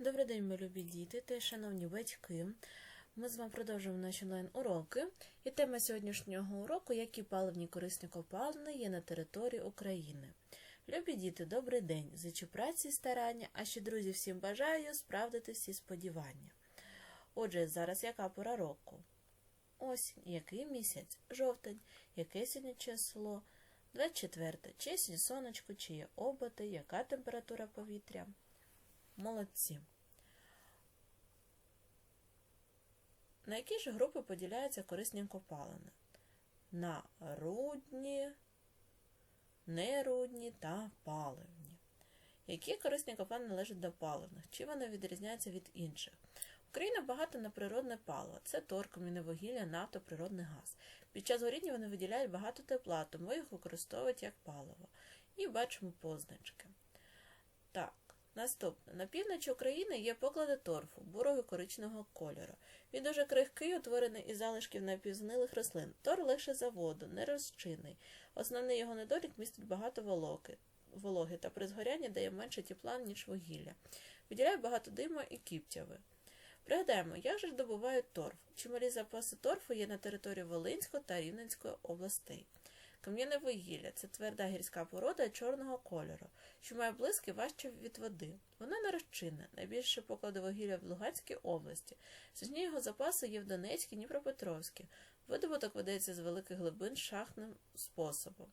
Добрий день, мої любі діти та шановні батьки. Ми з вами продовжуємо наші онлайн-уроки. І тема сьогоднішнього уроку які паливні корисні копалини є на території України. Любі діти, добрий день! Зичу праці і старання, а ще друзі всім бажаю справдити всі сподівання. Отже, зараз яка пора року? Осінь, який місяць? Жовтень, яке сьогодні число? 24. Чи сонечко, чи є оботи, яка температура повітря? Молодці. На які ж групи поділяються корисні копалини? На рудні, нерудні та паливні. Які корисні копалини належать до паливних? Чим вони відрізняються від інших? Україна багата на природне паливо. Це тор, кам'яне нафта, природний газ. Під час горіння вони виділяють багато тепла, тому їх використовують як паливо. І бачимо позначки. Наступне. На півночі України є поклади торфу, бурого коричневого кольору. Він дуже крихкий, утворений із залишків напівзнилих рослин. Тор легше за воду, нерозчинний. Основний його недолік містить багато волоки, вологи та при згорянні дає менше тепла, ніж вугілля. Виділяє багато диму і кіптяви. Пригадаємо, як же добувають торф? Чималі запаси торфу є на території Волинської та Рівненської областей. Кам'яне вугілля це тверда гірська порода чорного кольору, що має блиски важче від води. Вона не найбільше поклади вугілля в Луганській області. Значні його запаси є в Донецькій, Дніпропетровській. Видобуток ведеться з великих глибин шахтним способом.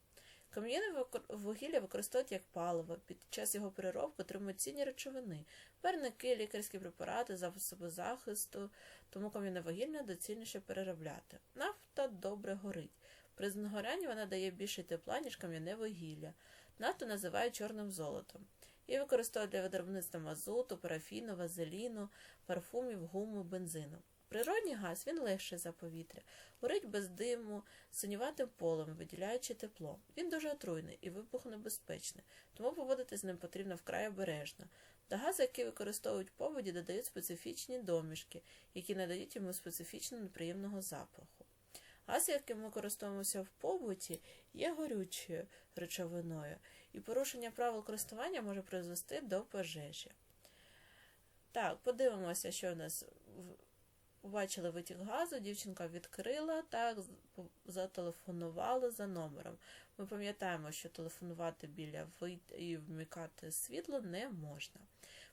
Кам'яне вугілля використовують як паливо, під час його переробки отримують цінні речовини, парники, лікарські препарати, засоби захисту, тому кам'яне вугілля доцільніше переробляти. Нафта добре горить. При згорянні вона дає більше тепла, ніж кам'яне вугілля. Нафту називають чорним золотом. Її використовують для виробництва мазуту, парафіну, вазеліну, парфумів, гуму, бензину. Природній газ він легший за повітря, горить без диму, синюватим полем, виділяючи тепло. Він дуже отруйний і вибухонебезпечний, тому поводити з ним потрібно вкрай обережно. До газу, який використовують поводі, додають специфічні домішки, які надають йому специфічно неприємного запаху. Газ, яким ми користуємося в побуті, є горючою речовиною, і порушення правил користування може призвести до пожежі. Так, подивимося, що в нас побачили витік газу, дівчинка відкрила так, зателефонувала за номером. Ми пам'ятаємо, що телефонувати біля вид і вмикати світло не можна.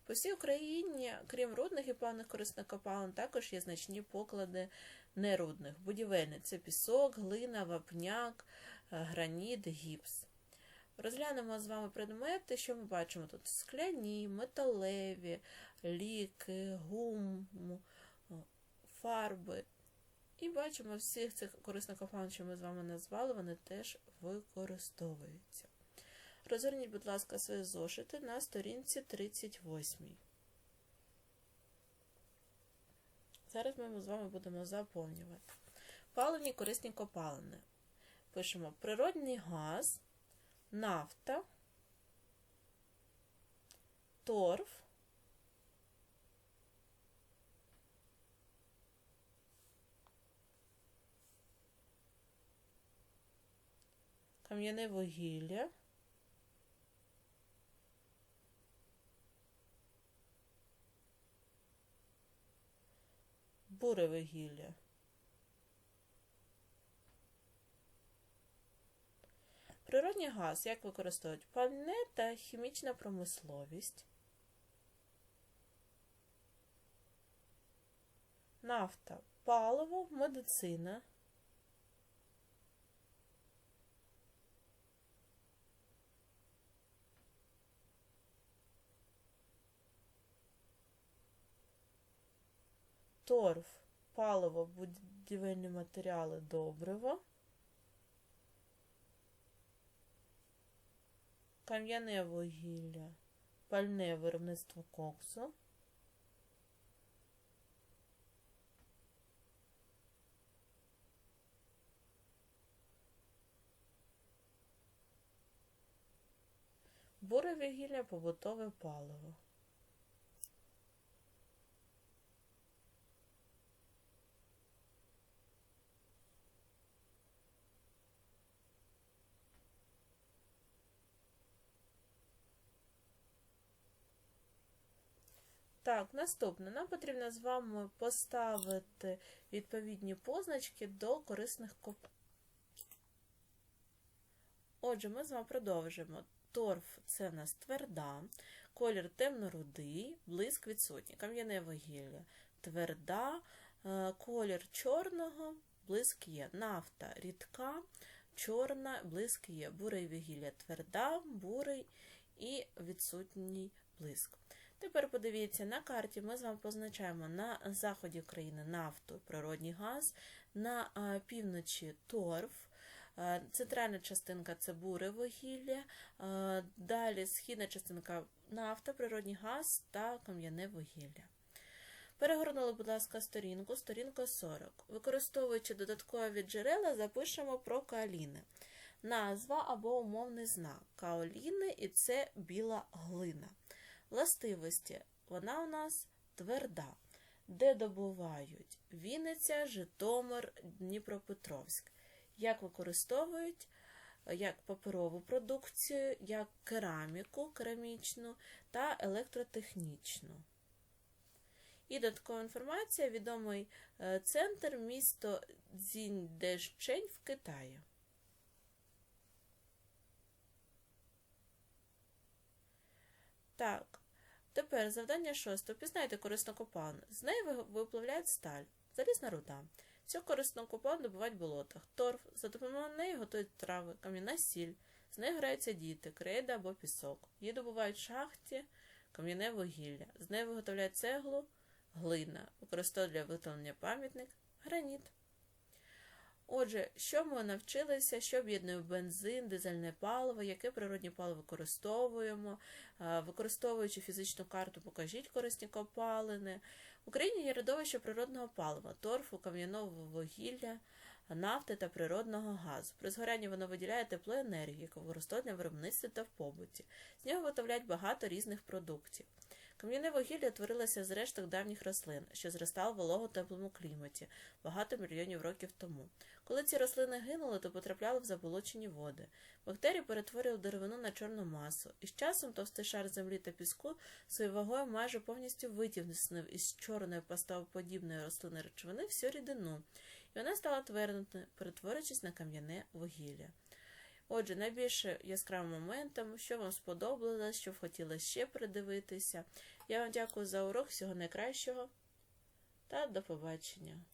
По всій Україні, крім рудних і плавних корисних копалин, також є значні поклади нерудних. Будівельні це пісок, глина, вапняк, граніт, гіпс. Розглянемо з вами предмети, що ми бачимо тут: скляні, металеві, ліки, гум, фарби. І бачимо, всіх цих корисних копалин, що ми з вами назвали, вони теж використовуються. Розверніть, будь ласка, свої зошити на сторінці 38. Зараз ми з вами будемо заповнювати. Паливні корисні копалини. Пишемо природний газ, нафта, торф, кам'яне вугілля. Буре вугілля. Природний газ як використовують пальне та хімічна промисловість, нафта, паливо, медицина. торф, паливо, будівельні матеріали, добриво, кам'яне вугілля, пальне виробництво коксу, буре вугілля, побутове паливо. Так, наступне. Нам потрібно з вами поставити відповідні позначки до корисних коп. Отже, ми з вами продовжимо. Торф це в нас тверда, колір темно-рудий, блиск відсутній, кам'яне вугілля, тверда, е, колір чорного, блиск є, нафта рідка, чорна, блиск є, бурий вугілля тверда, бурий і відсутній блиск. Тепер подивіться, на карті ми з вами позначаємо на заході країни нафту, природній газ, на півночі торф, центральна частинка це буре вугілля, далі східна частинка нафта, природній газ та кам'яне вугілля. Перегорнули, будь ласка, сторінку, сторінка 40. Використовуючи додаткові джерела, запишемо про каоліни. Назва або умовний знак каоліни і це біла глина. Властивості вона у нас тверда, де добувають Вінниця, Житомир, Дніпропетровськ. Як використовують як паперову продукцію, як кераміку керамічну та електротехнічну. І додаткова інформація відомий е, центр місто Цзіньдешчень в Китаї. Так, тепер завдання шосте. Пізнайте корисну копалину. З неї виплавляють сталь, залізна руда. Цю корисну копалину добувають в болотах. Торф, за допомогою неї готують трави, кам'яна сіль. З нею граються діти, крейда або пісок. Її добувають в шахті, кам'яне вугілля. З неї виготовляють цеглу, глина. Використовують для виготовлення пам'ятник, граніт. Отже, що ми навчилися, що об'єднує бензин, дизельне паливо, яке природні паливо використовуємо, використовуючи фізичну карту, покажіть корисні копалини. В Україні є родовище природного палива, торфу, кам'яного вугілля, нафти та природного газу. При згорянні воно виділяє теплоенергію, яку використовують на виробництві та в побуті. З нього виготовляють багато різних продуктів. Кам'яне вугілля творилося з решток давніх рослин, що зростали в вологу теплому кліматі багато мільйонів років тому. Коли ці рослини гинули, то потрапляли в заболочені води. Бактерії перетворювали деревину на чорну масу, і з часом товстий шар землі та піску своєю вагою майже повністю витіснив із чорної пастоподібної рослини речовини всю рідину, і вона стала тверднути, перетворюючись на кам'яне вугілля. Отже, найбільш яскравим моментом, що вам сподобалось, що б хотіли ще придивитися. Я вам дякую за урок, всього найкращого та до побачення.